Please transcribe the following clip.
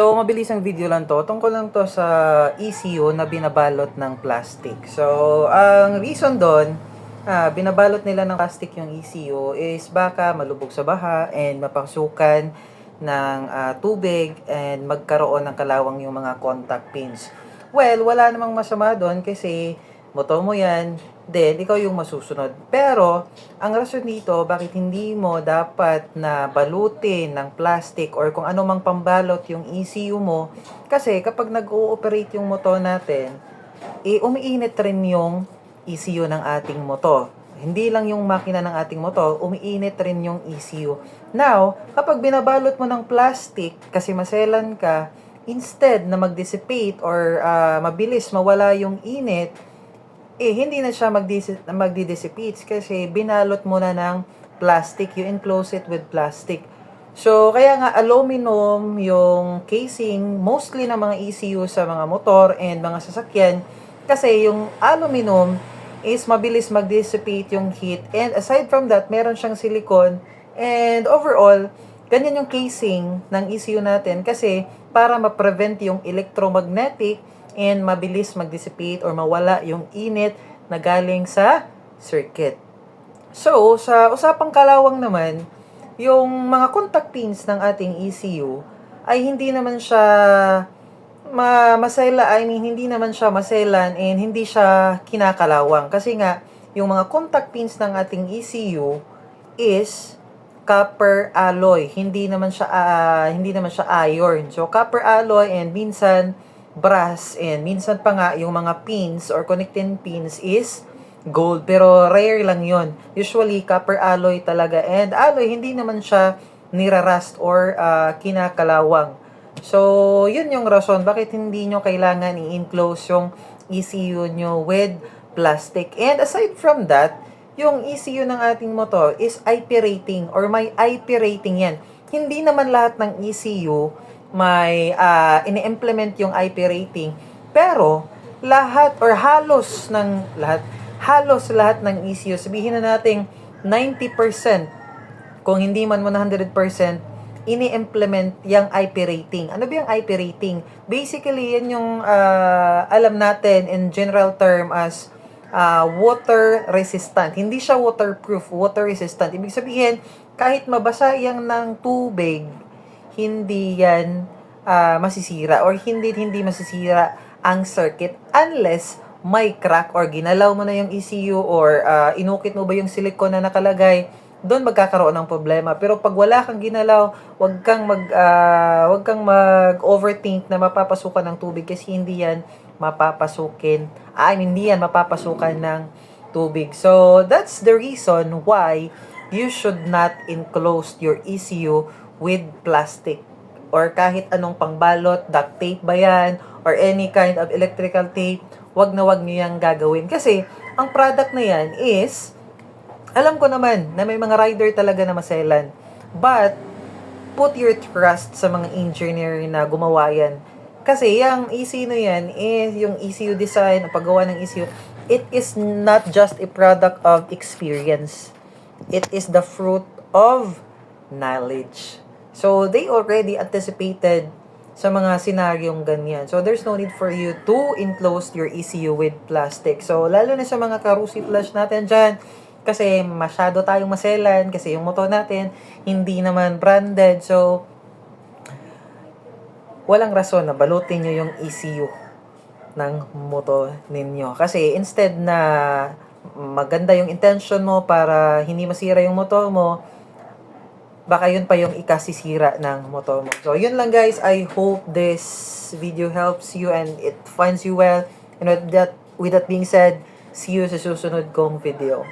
So, mabilis ang video lang to. Tungkol lang to sa ECU na binabalot ng plastic. So, ang reason doon, ah, binabalot nila ng plastic yung ECU is baka malubog sa baha and mapasukan ng ah, tubig and magkaroon ng kalawang yung mga contact pins. Well, wala namang masama doon kasi motor mo yan, then ikaw yung masusunod. Pero, ang rason dito, bakit hindi mo dapat na balutin ng plastic or kung ano mang pambalot yung ECU mo, kasi kapag nag-ooperate yung motor natin, eh, umiinit rin yung ECU ng ating motor. Hindi lang yung makina ng ating motor, umiinit rin yung ECU. Now, kapag binabalot mo ng plastic, kasi maselan ka, instead na mag-dissipate or ah, mabilis mawala yung init, eh, hindi na siya magdis- magdi-dissipate kasi binalot mo na ng plastic. You enclose it with plastic. So, kaya nga aluminum yung casing mostly ng mga ECU sa mga motor and mga sasakyan kasi yung aluminum is mabilis mag-dissipate yung heat and aside from that, meron siyang silicone and overall, ganyan yung casing ng ECU natin kasi para ma-prevent yung electromagnetic and mabilis mag-dissipate or mawala yung init na galing sa circuit. So, sa usapang kalawang naman, yung mga contact pins ng ating ECU ay hindi naman siya ma masela, I mean, hindi naman siya maselan and hindi siya kinakalawang. Kasi nga, yung mga contact pins ng ating ECU is copper alloy. Hindi naman siya ah, hindi naman siya iron. So copper alloy and minsan brass and minsan pa nga yung mga pins or connecting pins is gold. Pero rare lang yon usually copper alloy talaga. And alloy hindi naman siya nirarust or ah, kinakalawang. So yun yung rason bakit hindi nyo kailangan i-enclose yung ECU nyo with plastic. And aside from that yung ECU ng ating motor is IP rating or may IP rating yan. Hindi naman lahat ng ECU may ah, ini-implement yung IP rating. Pero, lahat or halos ng lahat, halos lahat ng ECU, sabihin na natin 90%, kung hindi man 100%, ini-implement yung IP rating. Ano ba yung IP rating? Basically, yan yung ah, alam natin in general term as ah, water resistant. Hindi siya waterproof, water resistant. Ibig sabihin, kahit mabasa yang ng tubig, hindi yan ah, masisira or hindi hindi masisira ang circuit unless may crack or ginalaw mo na yung ECU or ah, inukit mo ba yung silicone na nakalagay doon magkakaroon ng problema. Pero pag wala kang ginalaw wag kang mag ah, wag kang mag-overthink na mapapasukan ng tubig kasi hindi yan mapapasukin. Mean, hindi yan mapapasukan ng tubig. So that's the reason why you should not enclose your ECU with plastic or kahit anong pangbalot, duct tape ba yan, or any kind of electrical tape, wag na wag niyo yung gagawin. Kasi, ang product na yan is, alam ko naman na may mga rider talaga na maselan. But, put your trust sa mga engineer na gumawa yan. Kasi, yung ECU na yan is yung ECU design, ang paggawa ng ECU, it is not just a product of experience. It is the fruit of knowledge. So, they already anticipated sa mga senaryong ganyan. So, there's no need for you to enclose your ECU with plastic. So, lalo na sa mga karusi flash natin dyan, kasi masyado tayong maselan, kasi yung motor natin, hindi naman branded. So, walang rason na balutin nyo yung ECU ng motor ninyo. Kasi instead na maganda yung intention mo para hindi masira yung motor mo, baka yun pa yung ikasisira ng motor mo. So, yun lang guys. I hope this video helps you and it finds you well. And with that, with that being said, see you sa susunod kong video.